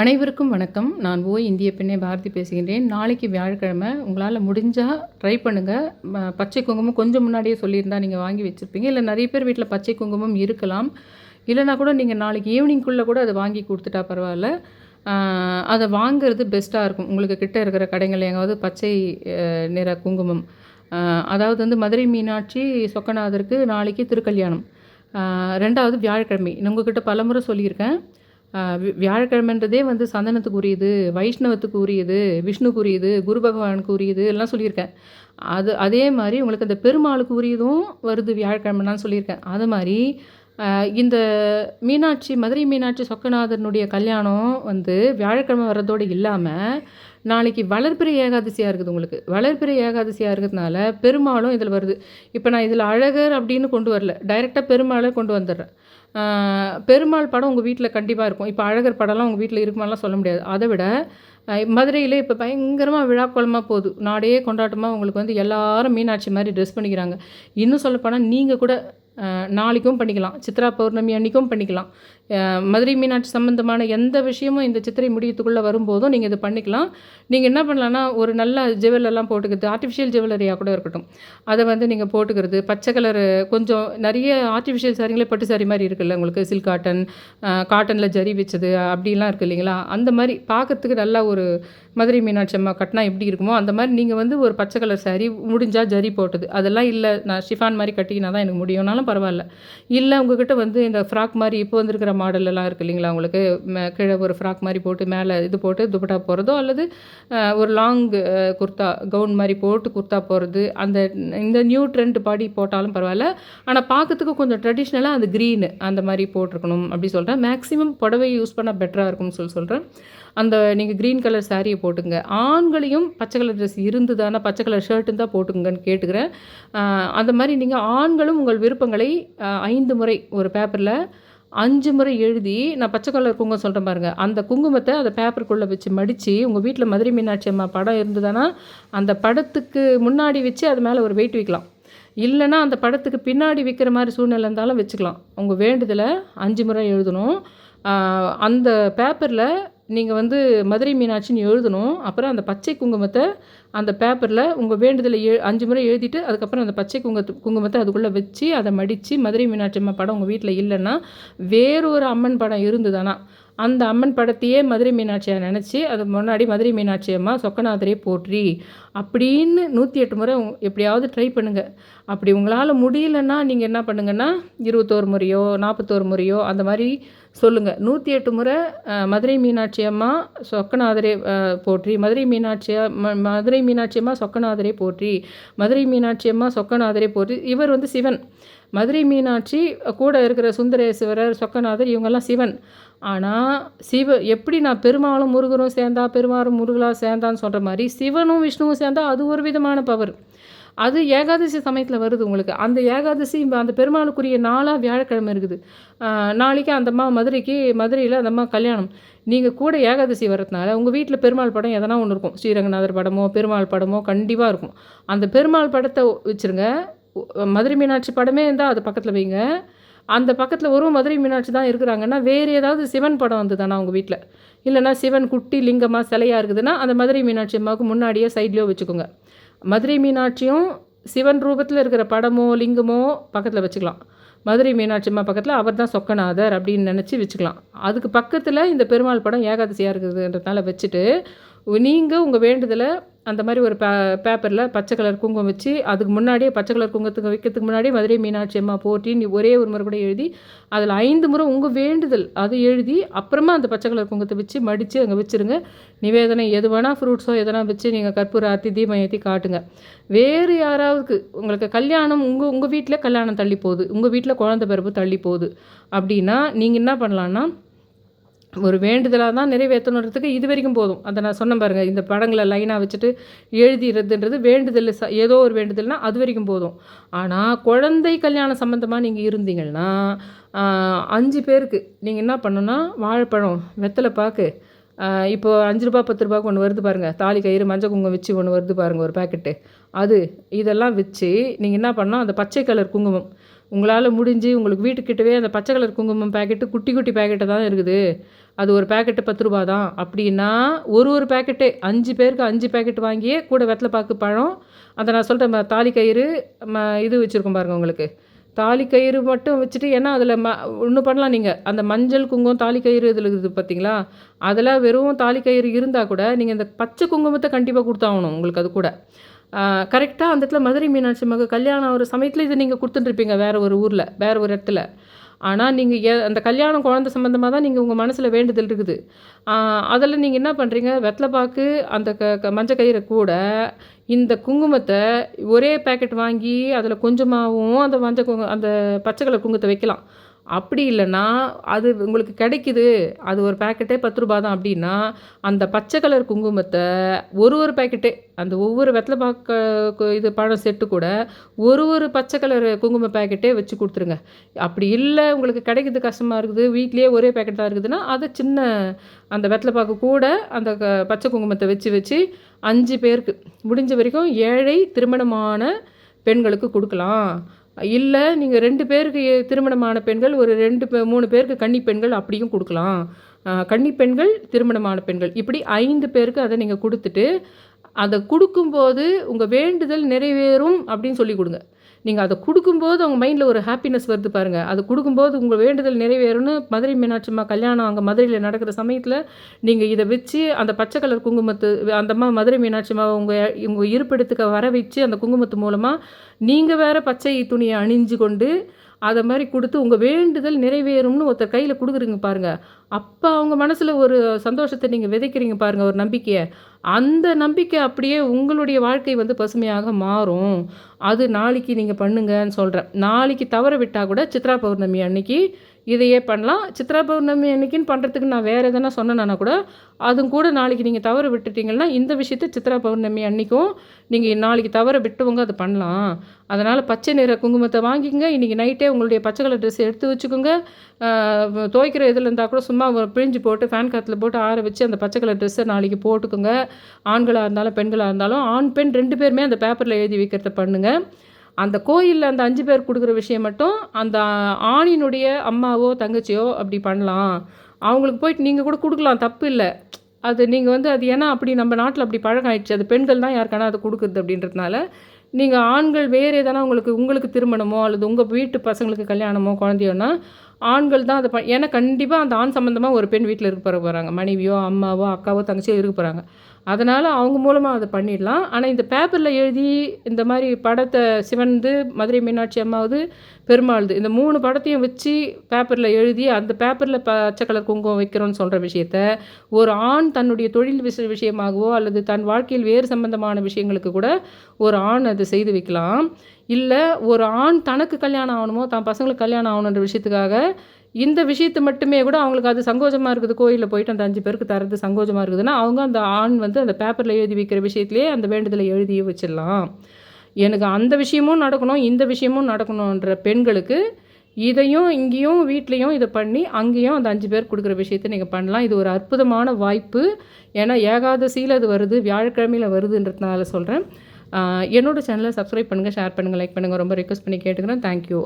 அனைவருக்கும் வணக்கம். நான் ஓய் இந்திய பெண்ணை பாரதி பேசுகின்றேன். நாளைக்கு வியாழக்கிழமை உங்களால் முடிஞ்சால் ட்ரை பண்ணுங்கள் பச்சை குங்குமம் கொஞ்சம் முன்னாடியே சொல்லியிருந்தால் நீங்கள் வாங்கி வச்சுருப்பீங்க. இல்லை நிறைய பேர் வீட்டில் பச்சை குங்குமம் இருக்கலாம். இல்லைனா கூட நீங்கள் நாளைக்கு ஈவினிங்குள்ளே கூட அதை வாங்கி கொடுத்துட்டா பரவாயில்ல. அதை வாங்கிறது பெஸ்ட்டாக இருக்கும். உங்களுக்கு கிட்டே இருக்கிற கடைகள் எங்காவது பச்சை நிற குங்குமம். அதாவது வந்து மதுரை மீனாட்சி சொக்கநாதருக்கு நாளைக்கு திருக்கல்யாணம். ரெண்டாவது வியாழக்கிழமை. நான் பலமுறை சொல்லியிருக்கேன். வியாழக்கிழமைன்றதே வந்து சந்தனத்துக்கு உரியது வைஷ்ணவத்துக்கு உரியது விஷ்ணுக்கு உரியது குரு பகவானுக்கு உரியது எல்லாம் சொல்லியிருக்கேன். அது அதே மாதிரி உங்களுக்கு அந்த பெருமாளுக்கு உரியதும் வருது வியாழக்கிழமைன்னு சொல்லியிருக்கேன். அது மாதிரி இந்த மீனாட்சி மதுரை மீனாட்சி சொக்கநாதனுடைய கல்யாணம் வந்து வியாழக்கிழமை வர்றதோடு இல்லாமல் நாளைக்கு வளர்பிறை ஏகாதசியாக இருக்குது உங்களுக்கு. வளர்பிறை ஏகாதசியாக இருக்கிறதுனால பெருமாளும் இதில் வருது. இப்போ நான் இதில் அழகர் அப்படின்னு கொண்டு வரல. டைரெக்டாக பெருமாளை கொண்டு வந்துடுறேன். பெருமாள் படம் உங்கள் வீட்டில் கண்டிப்பாக இருக்கும். இப்போ அழகர் படம்லாம் உங்கள் வீட்டில் இருக்குமாலாம் சொல்ல முடியாது. அதை விட மதுரையில் இப்போ பயங்கரமாக விழாக்கோலமாக போகுது. நாடே கொண்டாட்டமாக உங்களுக்கு வந்து எல்லாரும் மீனாட்சி மாதிரி ட்ரெஸ் பண்ணிக்கிறாங்க. இன்னும் சொல்லப்போனால் நீங்கள் கூட நாளைக்கும் பண்ணிக்கலாம். சித்ரா பௌர்ணமி அன்றைக்கும் பண்ணிக்கலாம். மதுரை மீனாட்சி சம்மந்தமான எந்த விஷயமும் இந்த சித்திரை முடியத்துக்குள்ளே வரும்போதும் நீங்கள் இது பண்ணிக்கலாம். நீங்கள் என்ன பண்ணலான்னா ஒரு நல்ல ஜுவலெல்லாம் போட்டுக்கிறது ஆர்டிஃபிஷியல் ஜுவல்லரியாக கூட இருக்கட்டும். அதை வந்து நீங்கள் போட்டுக்கிறது பச்சை கலரு கொஞ்சம் நிறைய ஆர்டிஃபிஷியல் சாரிங்களே பட்டு சாரி மாதிரி இருக்குல்ல உங்களுக்கு சில்க் காட்டன் காட்டனில் ஜரி வச்சது அப்படிலாம் இருக்குது இல்லைங்களா? அந்த மாதிரி பார்க்கறதுக்கு நல்லா ஒரு மதுரை மீனாட்சி அம்மா கட்டினா எப்படி இருக்குமோ அந்த மாதிரி நீங்கள் வந்து ஒரு பச்சை கலர் சாரி முடிஞ்சால் ஜரி போட்டது. அதெல்லாம் இல்லை நான் ஷிஃபான் மாதிரி கட்டிக்கினா தான் எனக்கு முடியும்னாலும் பரவாயில்ல. இல்லை உங்ககிட்ட வந்து இந்த ஃப்ராக் மாதிரி இப்போ வந்திருக்கிற மாடலெல்லாம் இருக்குது இல்லைங்களா? உங்களுக்கு கீழே ஒரு ஃப்ராக் மாதிரி போட்டு மேலே இது போட்டு துப்பட்டா போகிறதோ அல்லது ஒரு லாங் குர்த்தா கவுன் மாதிரி போட்டு குர்த்தா போகிறது அந்த இந்த நியூ ட்ரெண்ட் பாடி போட்டாலும் பரவாயில்ல. ஆனால் பார்க்கறதுக்கு கொஞ்சம் ட்ரெடிஷ்னலாக அந்த க்ரீனு அந்த மாதிரி போட்டிருக்கணும் அப்படி சொல்கிறேன் மேக்ஸிமம் புடவை யூஸ் பண்ணால் பெட்டராக இருக்கும்னு சொல்லி சொல்கிறேன் அந்த நீங்கள் க்ரீன் கலர் சாரியை போட்டுங்க. ஆண்களையும் பச்சை கலர் ட்ரெஸ் இருந்ததுன்னா பச்சை கலர் ஷர்ட்டு தான் போட்டுங்கன்னு கேட்டுக்கிறேன். அந்த மாதிரி நீங்கள் ஆண்களும் உங்கள் விருப்பங்களை ஐந்து முறை ஒரு பேப்பரில் அஞ்சு முறை எழுதி நான் பச்சை கலர் குங்குமம் சொல்கிறேன் பாருங்கள் அந்த குங்குமத்தை அந்த பேப்பருக்குள்ளே வச்சு மடித்து உங்கள் வீட்டில் மதுரை மீனாட்சி அம்மா படம் இருந்ததுன்னா அந்த படத்துக்கு முன்னாடி வச்சு அது மேலே ஒரு வெயிட் வைக்கலாம். இல்லைன்னா அந்த படத்துக்கு பின்னாடி விற்கிற மாதிரி சூழ்நிலை இருந்தாலும் வச்சுக்கலாம். உங்கள் வேண்டுதலை அஞ்சு முறை எழுதணும். அந்த பேப்பரில் நீங்கள் வந்து மதுரை மீனாட்சின்னு எழுதணும். அப்புறம் அந்த பச்சை குங்குமத்தை அந்த பேப்பரில் உங்கள் வேண்டுதலை எ அஞ்சு முறை எழுதிட்டு அதுக்கப்புறம் அந்த பச்சை குங்கத்து குங்குமத்தை அதுக்குள்ளே வச்சு அதை மடித்து மதுரை மீனாட்சி அம்மா படம் உங்கள் வீட்டில் இல்லைன்னா வேறொரு அம்மன் படம் இருந்ததுன்னா அந்த அம்மன் படத்தையே மதுரை மீனாட்சியை நினச்சி அது முன்னாடி மதுரை மீனாட்சி அம்மா சொக்கநாதரே போற்றி அப்படின்னு நூற்றி எட்டு முறை எப்படியாவது ட்ரை பண்ணுங்கள் அப்படி உங்களால் முடியலன்னா நீங்கள் என்ன பண்ணுங்கன்னா இருபத்தோரு முறையோ நாற்பத்தோரு முறையோ அந்த மாதிரி சொல்லுங்கள் நூற்றி எட்டு முறை மதுரை மீனாட்சி அம்மா சொக்கநாதரே போற்றி. மதுரை மீனாட்சியா ம- மதுரை மீனாட்சி அம்மா சொக்கநாதரே போற்றி. மதுரை மீனாட்சி அம்மா சொக்கநாதரே போற்றி. இவர் வந்து சிவன். மதுரை மீனாட்சி கூட இருக்கிற சுந்தரேஸ்வரர் சொக்கநாதர் இவங்கெல்லாம் சிவன். ஆனால் சிவ எப்படி நான் பெருமாளும் முருகரும் சேர்ந்தா பெருமாளும் முருகலாக சேர்ந்தான்னு சொல்கிற மாதிரி சிவனும் விஷ்ணுவும் சேர்ந்தா அது ஒரு விதமான பவர். அது ஏகாதசி சமயத்தில் வருது உங்களுக்கு. அந்த ஏகாதசி அந்த பெருமாளுக்குரிய நாளாக வியாழக்கிழமை இருக்குது. நாளைக்கு அந்த அம்மா மதுரைக்கு மதுரையில் அந்த அம்மா கல்யாணம். நீங்கள் கூட ஏகாதசி வரதுனால உங்கள் வீட்டில் பெருமாள் படம் எதனா ஒன்று இருக்கும். ஸ்ரீரங்கநாதர் படமோ பெருமாள் படமோ கண்டிப்பாக இருக்கும். அந்த பெருமாள் படத்தை வச்சுருங்க. மதுரை மீனாட்சி படமே இருந்தால் அது பக்கத்தில் வைங்க. அந்த பக்கத்தில் ஒரு மதுரை மீனாட்சி தான் இருக்கிறாங்கன்னா வேறு ஏதாவது சிவன் படம் வந்துதானா உங்கள் வீட்டில் இல்லைன்னா சிவன் குட்டி லிங்கமாக சிலையாக இருக்குதுன்னா அந்த மதுரை மீனாட்சி அம்மாவுக்கு முன்னாடியே சைட்லேயோ வச்சுக்கோங்க. மதுரை மீனாட்சியும் சிவன் ரூபத்தில் இருக்கிற படமோ லிங்கமோ பக்கத்தில் வச்சுக்கலாம். மதுரை மீனாட்சி அம்மா பக்கத்தில் அவர் தான் சொக்கநாதர் அப்படின்னு நினச்சி வச்சுக்கலாம். அதுக்கு பக்கத்தில் இந்த பெருமாள் படம் ஏகாதசியாக இருக்குதுன்றதுனால வச்சுட்டு நீங்கள் உங்கள் வேண்டுதலை அந்த மாதிரி ஒரு பே பேப்பரில் பச்சை கலர் குங்குமம் வச்சு அதுக்கு முன்னாடியே பச்சை கலர் குங்குமத்துக்கு வைக்கிறதுக்கு முன்னாடியே மதுரை மீனாட்சி அம்மா போட்டின்னு ஒரே ஒரு முறை கூட எழுதி அதில் ஐந்து முறை உங்கள் வேண்டுதல் அது எழுதி அப்புறமா அந்த பச்சை கலர் குங்குமத்தை வச்சு மடித்து அங்கே வச்சுருங்க. நிவேதனை எது வேணால் ஃப்ரூட்ஸோ எதனா வச்சு நீங்கள் கற்பூர ஆர்த்தி தீபம் ஏற்றி காட்டுங்க. வேறு யாராவது உங்களுக்கு கல்யாணம் உங்கள் உங்கள் வீட்டில் கல்யாணம் தள்ளி போகுது உங்கள் வீட்டில் குழந்த பிறப்பு தள்ளி போகுது. அப்படின்னா நீங்கள் என்ன பண்ணலான்னா ஒரு வேண்டுதலாக தான் நிறைவேற்றணுன்றதுக்கு இது வரைக்கும் போதும். அதை நான் சொன்னேன் பாருங்கள் இந்த படங்களை லைனாக வச்சுட்டு எழுதிடுறதுன்றது வேண்டுதல் ச ஏதோ ஒரு வேண்டுதல்னால் அது வரைக்கும் போதும். ஆனால் குழந்தை கல்யாணம் சம்மந்தமாக நீங்கள் இருந்தீங்கன்னா அஞ்சு பேருக்கு நீங்கள் என்ன பண்ணணும்னா வாழைப்பழம் வெத்தலை பாக்கு இப்போது அஞ்சு ரூபா பத்து ரூபாய்க்கு ஒன்று வருது பாருங்கள் தாலி கயிறு மஞ்சள் குங்குமம் வச்சு ஒன்று வருது பாருங்கள் ஒரு பேக்கெட்டு. அது இதெல்லாம் வச்சு நீங்கள் என்ன பண்ணணும்? அந்த பச்சை கலர் குங்குமம். உங்களால் முடிஞ்சு உங்களுக்கு வீட்டுக்கிட்டவே அந்த பச்சை கலர் குங்குமம் பேக்கெட்டு குட்டி குட்டி பேக்கெட்டு தான் இருக்குது. அது ஒரு பேக்கெட்டு பத்து ரூபா தான். அப்படின்னா ஒரு ஒரு பேக்கெட்டே அஞ்சு பேருக்கு அஞ்சு பேக்கெட் வாங்கியே கூட வெத்தலை பாக்கு பழம். அதை நான் சொல்கிறேன் தாலி கயிறு ம இது வச்சுருக்கோம் பாருங்கள் உங்களுக்கு. தாலி கயிறு மட்டும் வச்சுட்டு ஏன்னா அதில் ம ஒன்று பண்ணலாம் நீங்கள் அந்த மஞ்சள் குங்குமம் தாலி கயிறு இதில் இருக்குது பார்த்தீங்களா அதில் வெறும் தாலி கயிறு இருந்தால் கூட நீங்கள் இந்த பச்சை குங்குமத்தை கண்டிப்பாக கொடுத்தாகணும் உங்களுக்கு அது கூட. கரெக்டாக அந்த இடத்துல மதுரை மீனாட்சி மக கல்யாணம் ஒரு சமயத்தில் இதை நீங்கள் கொடுத்துட்டுருப்பீங்க வேறு ஒரு ஊரில் வேறு ஒரு இடத்துல. ஆனால் நீங்கள் எ அந்த கல்யாணம் குழந்த சம்மந்தமாக தான் நீங்கள் உங்கள் மனசில் வேண்டுதல் இருக்குது. அதில் நீங்கள் என்ன பண்ணுறீங்க வெத்தலைப்பாக்கு அந்த க க மஞ்சள் கயிறை கூட இந்த குங்குமத்தை ஒரே பேக்கெட் வாங்கி அதில் கொஞ்சமாகவும் அந்த மஞ்சள் குங்கு அந்த பச்சை கலர் குங்குமத்தை வைக்கலாம். அப்படி இல்லைன்னா அது உங்களுக்கு கிடைக்குது. அது ஒரு பேக்கெட்டே பத்து ரூபா தான். அப்படின்னா அந்த பச்சை கலர் குங்குமத்தை ஒரு ஒரு பேக்கெட்டே அந்த ஒவ்வொரு வெத்தலை பாக்க இது பழம் செட்டு கூட ஒரு ஒரு பச்சை கலர் குங்கும பேக்கெட்டே வச்சு கொடுத்துருங்க. அப்படி இல்லை உங்களுக்கு கிடைக்கிறது கஷ்டமாக இருக்குது வீட்லேயே ஒரே பேக்கெட் தான் இருக்குதுன்னா அதை சின்ன அந்த வெத்தலை பாக்கு கூட அந்த க பச்சை குங்குமத்தை வச்சு வச்சு அஞ்சு பேருக்கு முடிஞ்ச வரைக்கும் ஏழை திருமணமான பெண்களுக்கு கொடுக்கலாம். இல்லை நீங்கள் ரெண்டு பேருக்கு திருமணமான பெண்கள் ஒரு ரெண்டு மூணு பேருக்கு கன்னி பெண்கள் அப்படியும் கொடுக்கலாம். கன்னி பெண்கள் திருமணமான பெண்கள். இப்படி ஐந்து பேருக்கு அதை நீங்கள் கொடுத்துட்டு அதை கொடுக்கும்போது உங்கள் வேண்டுதல் நிறைவேறும் அப்படின்னு சொல்லி கொடுங்க. நீங்கள் அதை கொடுக்கும்போது அவங்க மைண்டில் ஒரு ஹாப்பினஸ் வருது பாருங்கள் அது கொடுக்கும்போது உங்கள் வேண்டுதல் நிறைவேறும்னு மதுரை மீனாட்சிம்மா கல்யாணம் அங்கே மதுரையில் நடக்கிற சமயத்தில் நீங்கள் இதை வச்சு அந்த பச்சை கலர் குங்குமத்து அந்தம்மா மதுரை மீனாட்சிம்மாவை உங்கள் உங்கள் இருப்பிடத்துக்கு வர வச்சு அந்த குங்குமத்து மூலமாக நீங்கள் வேறு பச்சை துணியை அணிஞ்சு கொண்டு அதை மாதிரி கொடுத்து உங்கள் வேண்டுதல் நிறைவேறும்னு ஒருத்தர் கையில் கொடுக்குறீங்க பாருங்கள் அப்போ அவங்க மனசில் ஒரு சந்தோஷத்தை நீங்கள் விதைக்கிறீங்க பாருங்கள் ஒரு நம்பிக்கையை. அந்த நம்பிக்கை அப்படியே உங்களுடைய வாழ்க்கை வந்து பசுமையாக மாறும். அது நாளைக்கு நீங்கள் பண்ணுங்கன்னு சொல்கிறேன் நாளைக்கு தவற விட்டால் கூட சித்ரா பௌர்ணமி அன்னைக்கு இதையே பண்ணலாம். சித்ரா பௌர்ணமி அன்னைக்குன்னு பண்ணுறதுக்கு நான் வேறு எதனா சொன்னேன்னா கூட அதுவும் கூட நாளைக்கு நீங்கள் தவறு விட்டுட்டீங்கன்னா இந்த விஷயத்த சித்ரா பௌர்ணமி அன்றைக்கும் நீங்கள் நாளைக்கு தவற விட்டவங்க அதை பண்ணலாம். அதனால் பச்சை நிற குங்குமத்தை வாங்கிக்கோங்க. இன்றைக்கி நைட்டே உங்களுடைய பச்சை கலர் ட்ரெஸ் எடுத்து வச்சுக்கோங்க. துவைக்கிற இதில் இருந்தால் கூட சும்மா பிழிஞ்சு போட்டு ஃபேன் காத்தில் போட்டு ஆற வச்சு அந்த பச்சை கலர் ட்ரெஸ்ஸை நாளைக்கு போட்டுக்கோங்க. ஆண்களாக இருந்தாலும் பெண்களாக இருந்தாலும் ஆண் பெண் ரெண்டு பேருமே அந்த பேப்பரில் எழுதி வைக்கிறத பண்ணுங்கள் அந்த கோயிலில் அந்த அஞ்சு பேர் கொடுக்குற விஷயம் மட்டும் அந்த ஆணினுடைய அம்மாவோ தங்கச்சியோ அப்படி பண்ணலாம். அவங்களுக்கு போயிட்டு நீங்கள் கூட கொடுக்கலாம் தப்பு இல்லை. அது நீங்கள் வந்து அது ஏன்னா அப்படி நம்ம நாட்டில் அப்படி பழகம் ஆயிடுச்சு அது பெண்கள் தான் யாருக்கானா அதை கொடுக்குறது அப்படின்றதுனால நீங்கள் ஆண்கள் வேறு எதனா உங்களுக்கு உங்களுக்கு திருமணமோ அல்லது உங்கள் வீட்டு பசங்களுக்கு கல்யாணமோ குழந்தையோன்னா ஆண்கள் தான் அதை ப ஏன்னா கண்டிப்பாக அந்த ஆண் சம்மந்தமாக ஒரு பெண் வீட்டில் இருக்க போகிறாங்க மனைவியோ அம்மாவோ அக்காவோ தங்கச்சியோ இருக்க போகிறாங்க அதனால் அவங்க மூலமாக அதை பண்ணிடலாம். ஆனால் இந்த பேப்பரில் எழுதி இந்த மாதிரி படத்தை சிவந்து மதுரை மீனாட்சி அம்மாவது பெருமாள்து இந்த மூணு படத்தையும் வச்சு பேப்பரில் எழுதி அந்த பேப்பரில் பச்சை கலர் குங்குமம் வைக்கிறோன்னு சொல்கிற விஷயத்த ஒரு ஆண் தன்னுடைய தொழில் விஷ விஷயமாகவோ அல்லது தன் வாழ்க்கையில் வேறு சம்பந்தமான விஷயங்களுக்கு கூட ஒரு ஆண் அதை செய்து வைக்கலாம். இல்லை ஒரு ஆண் தனக்கு கல்யாணம் ஆகணுமோ தான் பசங்களுக்கு கல்யாணம் ஆகணுன்ற விஷயத்துக்காக இந்த விஷயத்தை மட்டுமே கூட அவங்களுக்கு அது சங்கோஜமாக இருக்குது. கோயிலில் போயிட்டு அந்த அஞ்சு பேருக்கு தரது சங்கோஜமாக இருக்குதுன்னா அவங்க அந்த ஆண் வந்து அந்த பேப்பரில் எழுதி வைக்கிற விஷயத்துலேயே அந்த வேண்டுதலை எழுதி வச்சிடலாம். எனக்கு அந்த விஷயமும் நடக்கணும் இந்த விஷயமும் நடக்கணுன்ற பெண்களுக்கு இதையும் இங்கேயும் வீட்லேயும் இதை பண்ணி அங்கேயும் அந்த அஞ்சு பேர் கொடுக்குற விஷயத்தை நீங்கள் பண்ணலாம். இது ஒரு அற்புதமான வாய்ப்பு. ஏன்னா ஏகாதசியில் அது வருது வியாழக்கிழமையில் வருதுன்றதுனால சொல்கிறேன் என்னோடய சேனலை சப்ஸ்கிரைப் பண்ணுங்கள் ஷேர் பண்ணுங்கள் லைக் பண்ணுங்கள் ரொம்ப ரிக்வஸ்ட் பண்ணி கேட்டுக்கிறேன். தேங்க்யூ